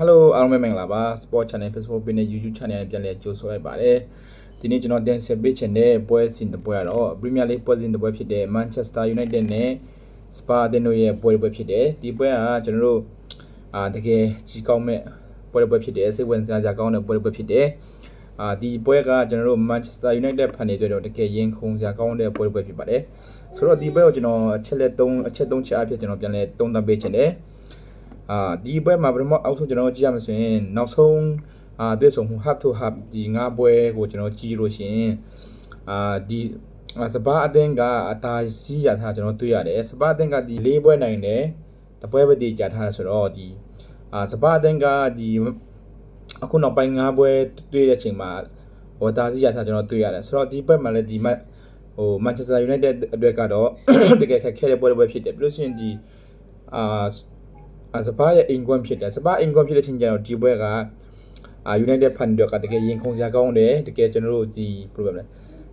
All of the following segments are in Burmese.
Hello အားလုံးပဲမင်္ဂလာပါ Sport Channel Facebook page နဲ့ YouTube Channel နဲ့ပြန်လည်ကြိုဆိုလိုက်ပါတယ်ဒီနေ့ကျွန်တော်တင်ဆက်ပေးချင်တဲ့ပွဲစဉ်တစ်ပွဲကတော့ Premier League ပွဲစဉ်တစ်ပွဲဖြစ်တဲ့ Manchester United နဲ့ Spa အသင်းတို့ရဲ့ပွဲတစ်ပွဲဖြစ်တယ်ဒီပွဲကကျွန်တော်တို့အာတကယ်ကြီးကောင်းမဲ့ပွဲတစ်ပွဲဖြစ်တယ်စိတ်ဝင်စားစရာကောင်းတဲ့ပွဲတစ်ပွဲဖြစ်တယ်အာဒီပွဲကကျွန်တော်တို့ Manchester United ဖန်နေတွေ့တော့တကယ်ရင်ခုန်စရာကောင်းတဲ့ပွဲတစ်ပွဲဖြစ်ပါတယ်ဆိုတော့ဒီပွဲကိုကျွန်တော်အချက်လက်3အချက်3ချက်အဖြစ်ကျွန်တော်ပြန်လည်သုံးသပ်ပေးချင်တယ် အာဒီဘက်မှာပထမအောက်ဆုံးကျွန်တော်ကြည့်ရမယ်ဆိုရင်နောက်ဆုံးအာတွေ့ဆုံမှု half to half ဒီငါးပွဲကိုကျွန်တော်ကြည့်လို့ရှိရင်အာဒီအာစပါအသင်းကအတားစီးရထားကျွန်တော်တွေ့ရတယ်စပါအသင်းကဒီ၄ပွဲနိုင်တယ်တပွဲပဲတည်ကြထားတယ်ဆိုတော့ဒီအာစပါအသင်းကဒီအခုနောက်ပိုင်း၅ပွဲတွေ့တဲ့အချိန်မှာဟိုတားစီးရထားကျွန်တော်တွေ့ရတယ်ဆိုတော့ဒီဘက်မှာလည်းဒီမတ်ဟို Manchester United အတွက်ကတော့တကယ်ခက်ခဲတဲ့ပွဲတစ်ပွဲဖြစ်တယ်ပြီးလို့ရှိရင်ဒီအာအာ စပါရဲ့အင်ကွမ်ဖြစ်တယ်စပါအင်ကွမ်ဖြစ်တဲ့ချင်းကျတော့ဒီဘွဲကအာ United Fan တွေကတကယ်ရင်ခုန်စရာကောင်းတယ်တကယ်ကျွန်တော်တို့ဒီ problem လဲ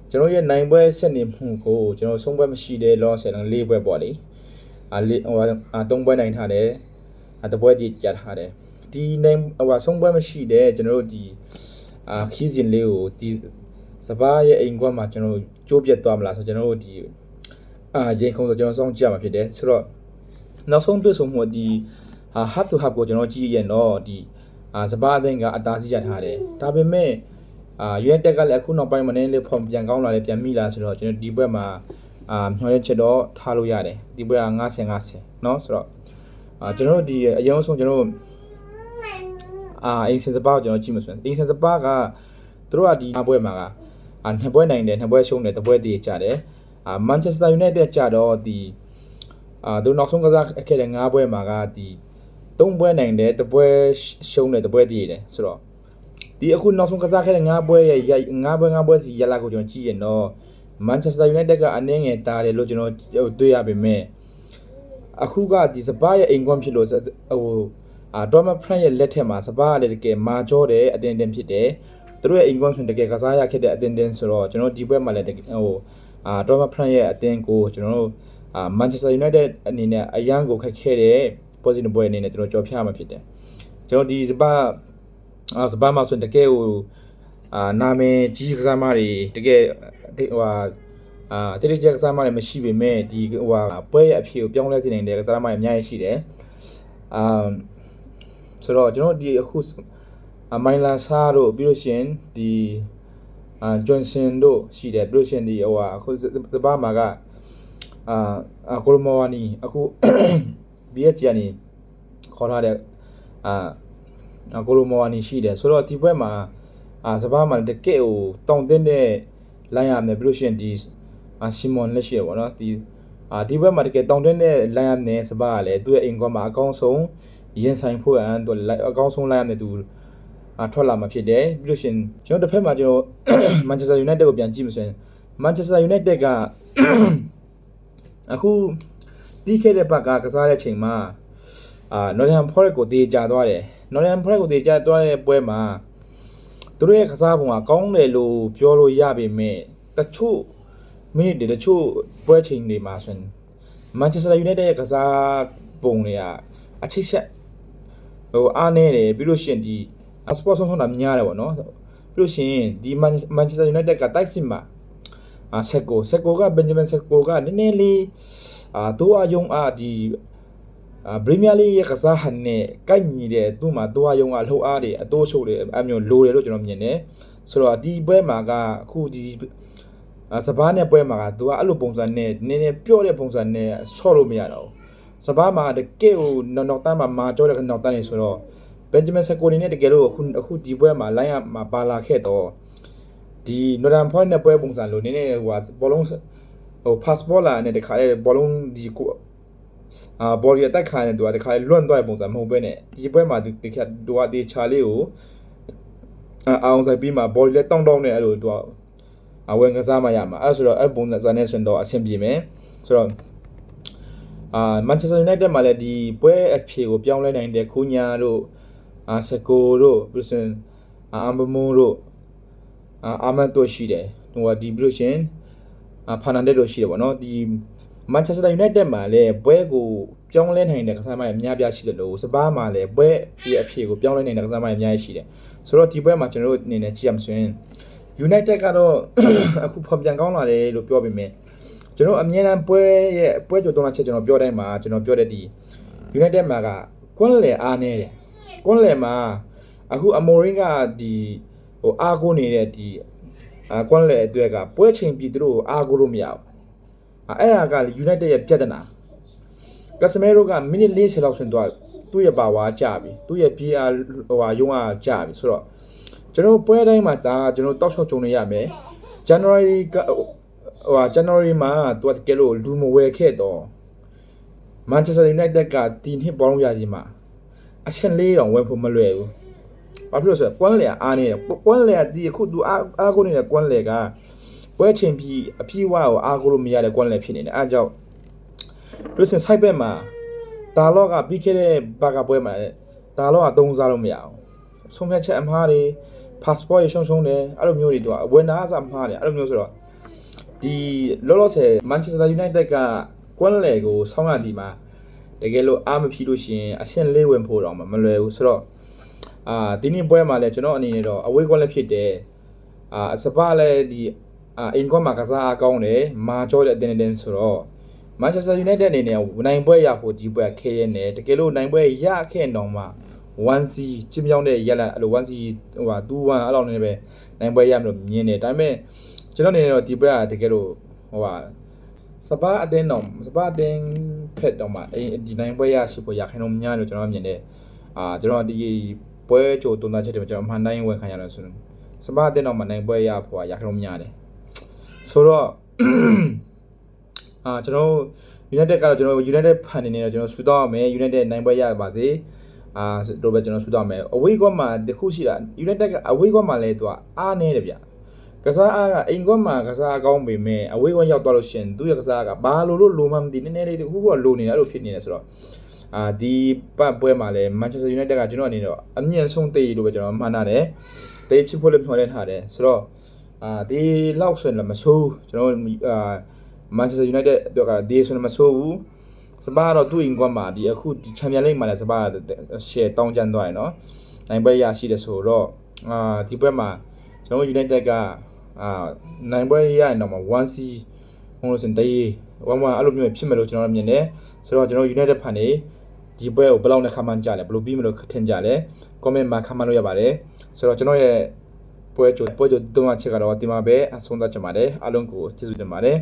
ကျွန်တော်ရဲ့နိုင်ပွဲဆက်နေမှုကိုကျွန်တော်ဆုံးပွဲမရှိတဲ့ loss ဆယ်လ၄ပွဲပေါ့လေအာလေးဟိုအာ၃ပွဲနိုင်ထားတယ်အာတပွဲဒီကြထားတယ်ဒီနိုင်ဟိုဆုံးပွဲမရှိတဲ့ကျွန်တော်တို့ဒီအာခီးစဉ်လေးကိုဒီစပါရဲ့အင်ကွမ်မှာကျွန်တော်တို့ကြိုးပြတ်သွားမလားဆိုတော့ကျွန်တော်တို့ဒီအာရင်ခုန်ဆိုကျွန်တော်စောင့်ကြည့်ရမှာဖြစ်တယ်ဆိုတော့နောက်ဆုံးတွေ့ဆုံမှုဒီ ဟာ hub to hub ကိုကျွန်တော်ကြည့်ရင်တော့ဒီအာစပါအသင်းကအတားစီးရထားတယ်ဒါပေမဲ့အာ United ကလည်းအခုနောက်ပိုင်းမှာနည်းနည်းလေး form ပြန်ကောင်းလာတယ်ပြန်မိလာဆိုတော့ကျွန်တော်ဒီဘက်မှာအာမျှော်ရချက်တော့ထားလို့ရတယ်ဒီဘက်က90 90เนาะဆိုတော့အာကျွန်တော်တို့ဒီအရင်ဆုံးကျွန်တော်တို့အာအင်ဆန်စပါကိုကျွန်တော်ကြည့်မစွမ်းအင်ဆန်စပါကသူတို့ကဒီဘွဲမှာကအာနှစ်ပွဲနိုင်တယ်နှစ်ပွဲရှုံးတယ်တစ်ပွဲတည်ကြတယ်အာ Manchester United ကြတော့ဒီအာသူနောက်ဆုံးကစားခဲ့တဲ့၅ပွဲမှာကဒီ ၃ပွဲနိုင်တယ်တစ်ပွဲရှုံးတယ်တစ်ပွဲတည်တယ်ဆိုတော့ဒီအခုနောက်ဆုံးကစားခဲ့တဲ့၅ပွဲရဲ့၅ပွဲ၅ပွဲစီရလာကိုကျွန်တော်ကြည့်ရင်တော့ Manchester United ကအနည်းငယ်တားတယ်လို့ကျွန်တော်တွေ့ရပေမဲ့အခုကဒီစပါးရဲ့အိမ်ကွန်ဖြစ်လို့ဟိုအာဒေါ်မဖရန့်ရဲ့လက်ထက်မှာစပါးကလည်းတကယ်မာကြောတယ်အတင်းတင်းဖြစ်တယ်သူတို့ရဲ့အိမ်ကွန်ဆိုရင်တကယ်ကစားရခဲ့တဲ့အတင်းတင်းဆိုတော့ကျွန်တော်ဒီဘက်မှာလည်းဟိုအာဒေါ်မဖရန့်ရဲ့အတင်းကိုကျွန်တော်တို့အာ Manchester United အနေနဲ့အရန်ကိုခက်ခဲတဲ့ positive ပွဲအနေနဲ့ကျွန်တော်ကြော်ဖြားမှာဖြစ်တယ်ကျွန်တော်ဒီစပါးအာစပါးမှာဆိုရင်တကယ်ဟိုအာနာမည်ကြီးကစားမတွေတကယ်ဟိုဟာအာတိတိကျကစားမတွေမရှိပေမဲ့ဒီဟိုဟာပွဲရဲ့အဖြေကိုပြောင်းလဲစေနိုင်တဲ့ကစားမတွေအများကြီးရှိတယ်အာဆိုတော့ကျွန်တော်ဒီအခုမိုင်လာဆာတို့ပြီးလို့ရှိရင်ဒီအာဂျွန်ဆင်တို့ရှိတယ်ပြီးလို့ရှိရင်ဒီဟိုဟာအခုစပါးမှာကအာကိုလိုမိုဝါနီအခု BH ကနေခေါ်ထားတဲ့အာကိုလိုမောဝါနီရှိတယ်ဆိုတော့ဒီဘက်မှာအာစပါးမှာတကယ့်ဟိုတောင်းတင်းတဲ့လိုင်းရမယ်ပြီးလို့ရှိရင်ဒီအာရှီမွန်လက်ရှိရပေါ့နော်ဒီအာဒီဘက်မှာတကယ်တောင်းတင်းတဲ့လိုင်းရမယ်စပါးကလည်းသူ့ရဲ့အင်ကွမ်မှာအကောင်းဆုံးရင်ဆိုင်ဖို့အန်သူအကောင်းဆုံးလိုင်းရမယ်သူအာထွက်လာမှာဖြစ်တယ်ပြီးလို့ရှိရင်ကျွန်တော်တစ်ဖက်မှာကျွန်တော် Manchester United ကိုပြန်ကြည့်မှဆိုရင် Manchester United ကအခု ပြီးခဲ့တဲ့ဘက်ကကစားတဲ့ချိန်မှာအာ Nottingham Forest ကိုတေချာသွားတယ် Nottingham Forest ကိုတေချာသွားတဲ့ပွဲမှာသူတို့ရဲ့ကစားပုံကကောင်းတယ်လို့ပြောလို့ရပေမဲ့တချို့မိနစ်တွေတချို့ပွဲချိန်တွေမှာဆိုရင် Manchester United ရဲ့ကစားပုံတွေကအချိတ်ဆက်ဟိုအားနေတယ်ပြီးလို့ရှိရင်ဒီ sport ဆုံးဆုံးတာများတယ်ပေါ့နော်ပြီးလို့ရှိရင်ဒီ Manchester United ကတိုက်စစ်မှာအာဆက်ကိုဆက်ကိုက Benjamin ဆက်ကိုကနည်းနည်းလေး အာသူအယုံအာဒီအာပရီးမီးယားလိရဲ့ကစားဟန်နဲ့ကိုက်ညီတဲ့သူ့မှာသူအယုံကလှုပ်အားတွေအတိုးချို့တွေအမျိုးလိုတယ်လို့ကျွန်တော်မြင်တယ်ဆိုတော့ဒီပွဲမှာကအခုဒီအာစပါးနဲ့ပွဲမှာကသူကအဲ့လိုပုံစံနဲ့နည်းနည်းပြော့တဲ့ပုံစံနဲ့ဆော့လို့မရတော့ဘူးစပါးမှာတကယ်ဟိုနောက်နောက်တန်းမှာမာကြောတဲ့နောက်တန်းနေဆိုတော့ဘန်ဂျမင်ဆကိုနေနဲ့တကယ်လို့အခုအခုဒီပွဲမှာလိုင်းရမှာပါလာခဲ့တော့ဒီနော်ဒန်ဖွိုင်းနဲ့ပွဲပုံစံလို့နည်းနည်းဟိုဘောလုံး ဟို passport လာနဲ့တခါလေဘောလုံးဒီကိုအာဘော်လီအတက်ခါနေသူကတခါလေလွန့်သွားတဲ့ပုံစံမဟုတ်ဘဲနဲ့ဒီပွဲမှာဒီခါသူကဒီချာလေးကိုအာအောင်ဆိုင်ပြီးမှဘော်လီလက်တောင်းတောင်းနဲ့အဲ့လိုသူကအဝင်ကစားမှရမှာအဲ့ဆိုတော့အဲ့ပုံစံနဲ့ဆိုရင်တော့အဆင်ပြေမယ်ဆိုတော့အာမန်ချက်စတာယူနိုက်တက်မှာလည်းဒီပွဲအဖြေကိုပြောင်းလဲနိုင်တဲ့ခိုးညာတို့အာစကိုတို့ပြီးဆိုရင်အာအမ်ဘမူတို့အာအာမန်တို့ရှိတယ်ဟိုကဒီပြီးလို့ရှင်အာ ဖာနန်ဒက်တို့ရှိတယ်ပေါ့နော်ဒီမန်ချက်စတာယူနိုက်တက်မှာလည်းပွဲကိုပြောင်းလဲနိုင်တဲ့ကစားသမားတွေအများပြားရှိတယ်လို့စပါးမှာလည်းပွဲရဲ့အဖြစ်ကိုပြောင်းလဲနိုင်တဲ့ကစားသမားတွေအများကြီးရှိတယ်ဆိုတော့ဒီပွဲမှာကျွန်တော်တို့အနေနဲ့ကြည့်ရမှာဆိုရင် United ကတော့အခုဖော်ပြန်ကောင်းလာတယ်လို့ပြောပေမဲ့ကျွန်တော်အမြဲတမ်းပွဲရဲ့ပွဲကြိုတုံးလာချက်ကျွန်တော်ပြောတိုင်းမှာကျွန်တော်ပြောတဲ့ဒီ United မှာကကွန်းလေအားနေတယ်ကွန်းလေမှာအခုအမိုရင်းကဒီဟိုအားကိုနေတဲ့ဒီ အာကွန်းလေအတွက်ကပွဲချိန်ပြီးသူတို့အားကိုလို့မရဘူးအဲ့ဒါက United ရဲ့ပြဿနာကစမဲရိုကမိနစ်40လောက်ဆွင်သွားသူ့ရဲ့ပါဝါကျပြီသူ့ရဲ့ PR ဟိုဟာရုံးအားကျပြီဆိုတော့ကျွန်တော်ပွဲတိုင်းမှာဒါကျွန်တော်တောက်လျှောက်ကြုံနေရမယ် January ကဟိုဟာ January မှာသူကတကယ်လို့လူမဝယ်ခဲ့တော့ Manchester United ကတီနှစ်ပေါင်းရကြီးမှာအချက်လေးတောင်ဝယ်ဖို့မလွယ်ဘူး။ ဘာဖြစ်လို့ဆိုတော့ကွန်းလေအားနေတယ်။ကွန်းလေကဒီအခုသူအားအားကိုနေတဲ့ကွန်းလေကပွဲချိန်ပြီးအပြည့်ဝကိုအားကိုလို့မရတဲ့ကွန်းလေဖြစ်နေတယ်။အဲအကြောင့်လို့စင် site ဘက်မှာဒါလော့ကပြီးခဲ့တဲ့ဘာကပွဲမှာဒါလော့ကသုံးစားလို့မရအောင်။ဆုံးဖြတ်ချက်အမှားတွေ passport ရရှုံရှုံတယ်အဲ့လိုမျိုးတွေတော့ဝန်နာအစားမှားတယ်အဲ့လိုမျိုးဆိုတော့ဒီလောလောဆယ် Manchester United ကကွန်းလေကိုဆောင်းရဒီမှာတကယ်လို့အားမဖြီးလို့ရှိရင်အဆင့်လေးဝင်ဖို့တော့မလွယ်ဘူးဆိုတော့ အာဒီနေ့ပွဲမှာလည်းကျွန်တော်အနေနဲ့တော့အဝေးကွန်းလည်းဖြစ်တယ်အာအစပါလည်းဒီအာအင်ကွန်းမှာကစားအကောင်းတယ်မာကြောတဲ့အတင်းတင်းဆိုတော့ Manchester United အနေနဲ့နိုင်ပွဲရဖို့ဒီပွဲခဲရဲနေတကယ်လို့နိုင်ပွဲရခဲ့တော့မှ 1C ချစ်မြောင်းတဲ့ရက်လာအဲ့လို 1C ဟိုဟာ2-1အဲ့လိုနေပဲနိုင်ပွဲရမလို့မြင်တယ်ဒါပေမဲ့ကျွန်တော်အနေနဲ့တော့ဒီပွဲကတကယ်လို့ဟိုဟာစပါအတင်းတော့စပါအတင်းဖက်တော့မှအဲ့ဒီနိုင်ပွဲရရှိဖို့ရခိုင်တော့များလို့ကျွန်တော်မြင်တယ်အာကျွန်တော်ဒီ ပွဲကြိုတုံသားချက်တွေကျွန်တော်အမှန်တိုင်းဝန်ခံရတယ်ဆိုတော့စပါအတင်းတော့မှနိုင်ပွဲရဖို့ရခိုင်တော့များတယ်ဆိုတော့အာကျွန်တော်တို့ United ကတော့ကျွန်တော်တို့ United ဖန်နေနေတော့ကျွန်တော်ဆူတော့ရမယ် United နိုင်ပွဲရပါစေအာတို့ပဲကျွန်တော်ဆူတော့မယ်အဝေးကွက်မှာတခုရှိတာ United ကအဝေးကွက်မှာလဲသူကအားနေတယ်ဗျကစားအားကအိမ်ကွက်မှာကစားကောင်းပေမဲ့အဝေးကွက်ရောက်သွားလို့ရှင်သူ့ရဲ့ကစားကဘာလို့လို့လိုမှမသိနည်းနည်းလေးတခုခုကလိုနေတာအဲ့လိုဖြစ်နေတယ်ဆိုတော့ အာဒီပတ်ပွဲမှာလဲ Manchester United ကကျွန်တော်အနေနဲ့တော့အမြင့်ဆုံးတေးလို့ပဲကျွန်တော်မှန်းထားတယ်တေးဖြစ်ဖို့လည်းမျှော်လင့်ထားတယ်ဆိုတော့အာဒီလောက်ဆိုရင်လည်းမဆိုးကျွန်တော်အာ Manchester United အတွက်ကဒီဆိုရင်မဆိုးဘူးစပါတော့သူ့အင်ကွန်မှာဒီအခုဒီချန်ပီယံလိဂ်မှာလည်းစပါရှယ်တောင်းကျမ်းသွားတယ်နော်နိုင်ပွဲရရှိတယ်ဆိုတော့အာဒီပွဲမှာကျွန်တော် United ကအာနိုင်ပွဲရရင်တော့မှ 1C ဟိုလို့စင်တေးဝမ်းဝမ်းအဲ့လိုမျိုးဖြစ်မယ်လို့ကျွန်တော်မြင်တယ်ဆိုတော့ကျွန်တော် United ဖန်နေ ဒီပွဲကိုဘယ်လောက်နဲ့ခမှန်းကြလဲဘယ်လိုပြီးမလို့ထင်ကြလဲ comment မှာခမှန်းလို့ရပါတယ်ဆိုတော့ကျွန်တော်ရဲ့ပွဲကြိုပွဲကြိုတုံးချက်ကတော့ဒီမှာပဲအဆုံးသတ်ချင်ပါတယ်အားလုံးကိုကျေးဇူးတင်ပါတယ်